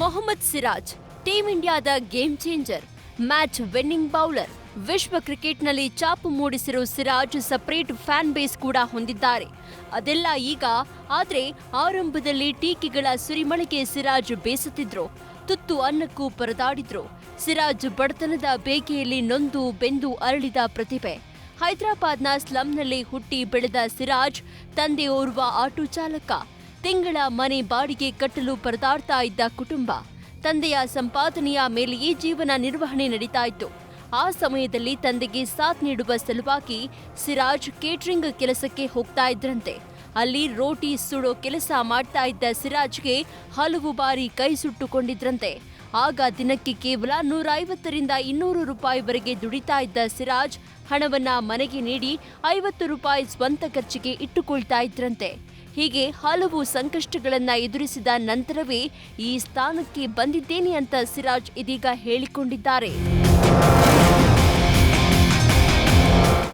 Mohammed Siraj, team ಇಂಡಿಯಾದ game changer, match winning bowler, ವಿಶ್ವ ಕ್ರಿಕೆಟ್ನಲ್ಲಿ ಚಾಪು ಮೂಡಿಸಿರೋ ಸಿರಾಜ್ ಸಪರೇಟ್ ಫ್ಯಾನ್ ಬೇಸ್ ಕೂಡ ಹೊಂದಿದ್ದಾರೆ. ಅದೆಲ್ಲ ಈಗ, ಆದರೆ ಆರಂಭದಲ್ಲಿ ಟೀಕೆಗಳ ಸುರಿಮಳೆಗೆ ಸಿರಾಜ್ ಬೇಸತ್ತಿದ್ರು, ತುತ್ತು ಅನ್ನಕ್ಕೂ ಪರದಾಡಿದ್ರು. ಸಿರಾಜ್ ಬಡತನದ ಬೇಗೆಯಲ್ಲಿ ನೊಂದು ಬೆಂದು ಅರಳಿದ ಪ್ರತಿಭೆ. ಹೈದರಾಬಾದ್ನ ಸ್ಲಂನಲ್ಲಿ ಹುಟ್ಟಿ ಬೆಳೆದ ಸಿರಾಜ್, ತಂದೆ ಓರ್ವ ಆಟೋ ಚಾಲಕ. ತಿಂಗಳ ಮನೆ ಬಾಡಿಗೆ ಕಟ್ಟಲು ಪರದಾಡ್ತಾ ಇದ್ದ ಕುಟುಂಬ, ತಂದೆಯ ಸಂಪಾದನೆಯ ಮೇಲೆಯೇ ಜೀವನ ನಿರ್ವಹಣೆ ನಡೀತಾ ಇತ್ತು ಆ ಸಮಯದಲ್ಲಿ ತಂದೆಗೆ ಸಾಥ್ ನೀಡುವ ಸಲುವಾಗಿ ಸಿರಾಜ್ ಕೇಟ್ರಿಂಗ್ ಕೆಲಸಕ್ಕೆ ಹೋಗ್ತಾ ಇದ್ರಂತೆ. ಅಲ್ಲಿ ರೋಟಿ ಸುಡೋ ಕೆಲಸ ಮಾಡ್ತಾ ಇದ್ದ ಸಿರಾಜ್ಗೆ ಹಲವು ಬಾರಿ ಕೈ ಸುಟ್ಟುಕೊಂಡಿದ್ರಂತೆ. ಆಗ ದಿನಕ್ಕೆ ಕೇವಲ ನೂರ ಐವತ್ತರಿಂದ ಇನ್ನೂರು ರೂಪಾಯಿವರೆಗೆ ದುಡಿತಾ ಇದ್ದ ಸಿರಾಜ್ ಹಣವನ್ನ ಮನೆಗೆ ನೀಡಿ ಐವತ್ತು ರೂಪಾಯಿ ಸ್ವಂತ ಖರ್ಚಿಗೆ ಇಟ್ಟುಕೊಳ್ತಾ ಇದ್ರಂತೆ. ಹೀಗೆ ಹಲವು ಸಂಕಷ್ಟಗಳನ್ನು ಎದುರಿಸಿದ ನಂತರವೇ ಈ ಸ್ಥಾನಕ್ಕೆ ಬಂದಿದ್ದೇನೆ ಅಂತ ಸಿರಾಜ್ ಇದೀಗ ಹೇಳಿಕೊಂಡಿದ್ದಾರೆ.